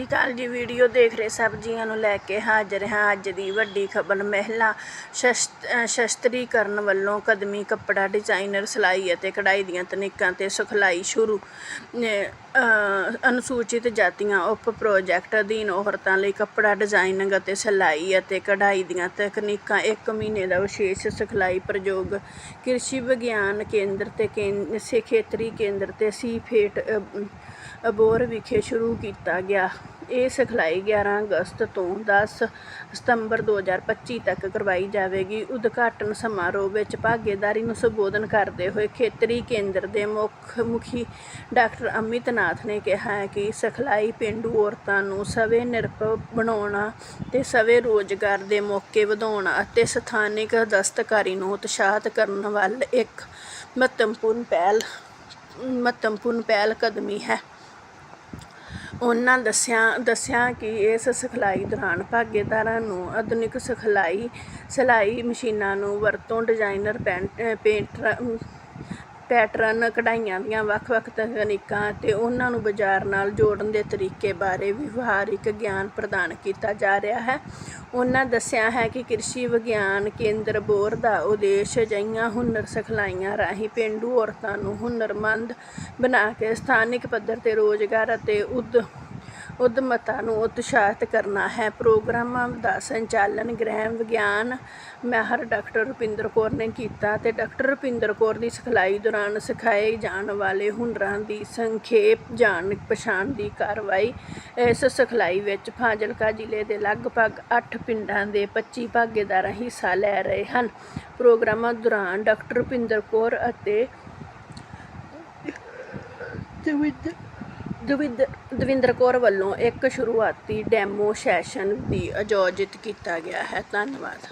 ਸ੍ਰੀ ਅਕਾਲ ਜੀ ਵੀਡੀਓ ਦੇਖ ਰਹੇ ਸਭ ਜੀਆਂ ਨੂੰ ਲੈ ਕੇ ਹਾਜ਼ਰ ਹਾਂ ਅੱਜ ਦੀ ਵੱਡੀ ਖਬਰ। ਮਹਿਲਾ ਸ਼ਸਤ- ਸ਼ਸਤਰੀਕਰਨ ਵੱਲੋਂ ਕਦਮੀ ਕੱਪੜਾ ਡਿਜ਼ਾਈਨਰ ਸਿਲਾਈ ਅਤੇ ਕਢਾਈ ਦੀਆਂ ਤਕਨੀਕਾਂ ਤੇ ਸਿਖਲਾਈ ਸ਼ੁਰੂ। ਅਨੁਸੂਚਿਤ ਜਾਤੀਆਂ ਉਪ ਪ੍ਰੋਜੈਕਟ ਅਧੀਨ ਔਰਤਾਂ ਲਈ ਕੱਪੜਾ ਡਿਜ਼ਾਈਨਿੰਗ ਅਤੇ ਸਿਲਾਈ ਅਤੇ ਕਢਾਈ ਦੀਆਂ ਤਕਨੀਕਾਂ ਇੱਕ ਮਹੀਨੇ ਦਾ ਵਿਸ਼ੇਸ਼ ਸਿਖਲਾਈ ਪ੍ਰਯੋਗ। ਕ੍ਰਿਸ਼ੀ ਵਿਗਿਆਨ ਕੇਂਦਰ ਤੇ ਕੇਂ- ਸੇ ਖੇਤਰੀ ਕੇਂਦਰ ਤੇ ਸੀਫੇਟ ਅ, ਅਬੋਰ ਵਿਖੇ ਸ਼ੁਰੂ ਕੀਤਾ ਗਿਆ। ਇਹ ਸਿਖਲਾਈ 11 ਅਗਸਤ ਤੋਂ 10 ਸਤੰਬਰ 2025 ਤੱਕ ਕਰਵਾਈ ਜਾਵੇਗੀ। ਉਦਘਾਟਨ ਸਮਾਰੋਹ ਵਿੱਚ ਭਾਗੀਦਾਰੀ ਨੂੰ ਸੰਬੋਧਨ ਕਰਦੇ ਹੋਏ ਖੇਤਰੀ ਕੇਂਦਰ ਦੇ ਮੁੱਖ ਮੁਖੀ ਡਾਕਟਰ ਅਮਿਤ ਨਾਥ ਨੇ ਕਿਹਾ ਹੈ ਕਿ ਸਿਖਲਾਈ ਪੇਂਡੂ ਔਰਤਾਂ ਨੂੰ ਸਵੇ ਨਿਰਭਰ ਬਣਾਉਣਾ ਤੇ ਸਵੇ ਰੋਜ਼ਗਾਰ ਦੇ ਮੌਕੇ ਵਧਾਉਣਾ ਅਤੇ ਸਥਾਨਿਕ ਦਸਤਕਾਰੀ ਨੂੰ ਉਤਸ਼ਾਹਿਤ ਕਰਨ ਵੱਲ ਇੱਕ ਮਹੱਤਵਪੂਰਨ ਪਹਿਲ ਮਹੱਤਵਪੂਰਨ ਪਹਿਲ ਕਦਮੀ ਹੈ। ਉਹਨਾਂ ਦੱਸਿਆ ਦੱਸਿਆ ਕਿ ਇਸ ਸਿਖਲਾਈ ਦੌਰਾਨ ਭਾਗੀਦਾਰਾਂ ਨੂੰ ਆਧੁਨਿਕ ਸਿਖਲਾਈ, ਸਿਲਾਈ ਮਸ਼ੀਨਾਂ ਨੂੰ ਵਰਤੋਂ, ਡਿਜ਼ਾਈਨਰ, ਪੈਂਟ ਪੇਂਟਰ ਪੈਟਰਨ ਕਢਾਈਆਂ ਦੀਆਂ ਵੱਖ-ਵੱਖ ਤਕਨੀਕਾਂ ਅਤੇ ਉਹਨਾਂ ਨੂੰ ਬਾਜ਼ਾਰ ਨਾਲ ਜੋੜਨ ਦੇ ਤਰੀਕੇ ਬਾਰੇ ਵਿਵਹਾਰਿਕ ਗਿਆਨ ਪ੍ਰਦਾਨ ਕੀਤਾ ਜਾ ਰਿਹਾ ਹੈ। ਉਹਨਾਂ ਦੱਸਿਆ ਹੈ ਕਿ ਕ੍ਰਿਸ਼ੀ ਵਿਗਿਆਨ ਕੇਂਦਰ ਬੋਰ ਦਾ ਉਦੇਸ਼ ਅਜਿਹੀਆਂ ਹੁਨਰ ਸਿਖਲਾਈਆਂ ਰਾਹੀਂ ਪੇਂਡੂ ਔਰਤਾਂ ਨੂੰ ਹੁਨਰਮੰਦ ਬਣਾ ਕੇ ਸਥਾਨਿਕ ਪੱਧਰ ਤੇ ਰੋਜ਼ਗਾਰ ਅਤੇ ਉਦ ਉੱਦਮਤਾ ਨੂੰ ਉਤਸ਼ਾਹਿਤ ਕਰਨਾ ਹੈ। ਪ੍ਰੋਗਰਾਮਾਂ ਦਾ ਸੰਚਾਲਨ ਗ੍ਰਹਿ ਵਿਗਿਆਨ ਮਹਿਰ ਡਾਕਟਰ ਰੁਪਿੰਦਰ ਕੌਰ ਨੇ ਕੀਤਾ ਤੇ ਡਾਕਟਰ ਰੁਪਿੰਦਰ ਕੌਰ ਦੀ ਸਿਖਲਾਈ ਦੌਰਾਨ ਸਿਖਾਏ ਜਾਣ ਵਾਲੇ ਹੁਨਰਾਂ ਦੀ ਸੰਖੇਪ ਜਾਣ ਪਛਾਣ ਦੀ ਕਾਰਵਾਈ। ਇਸ ਸਿਖਲਾਈ ਵਿੱਚ ਫਾਜ਼ਿਲਕਾ ਜ਼ਿਲ੍ਹੇ ਦੇ ਲਗਭਗ 8 ਪਿੰਡਾਂ ਦੇ 25 ਭਾਗੀਦਾਰ ਹਿੱਸਾ ਲੈ ਰਹੇ ਹਨ। ਪ੍ਰੋਗਰਾਮਾਂ ਦੌਰਾਨ ਡਾਕਟਰ ਰੁਪਿੰਦਰ ਕੌਰ ਅਤੇ ਦਵਿੰਦਰ ਦਵਿੰਦਰ ਕੌਰ ਵੱਲੋਂ ਇੱਕ ਸ਼ੁਰੂਆਤੀ ਡੈਮੋ ਸੈਸ਼ਨ ਵੀ ਆਯੋਜਿਤ ਕੀਤਾ ਗਿਆ ਹੈ। ਧੰਨਵਾਦ।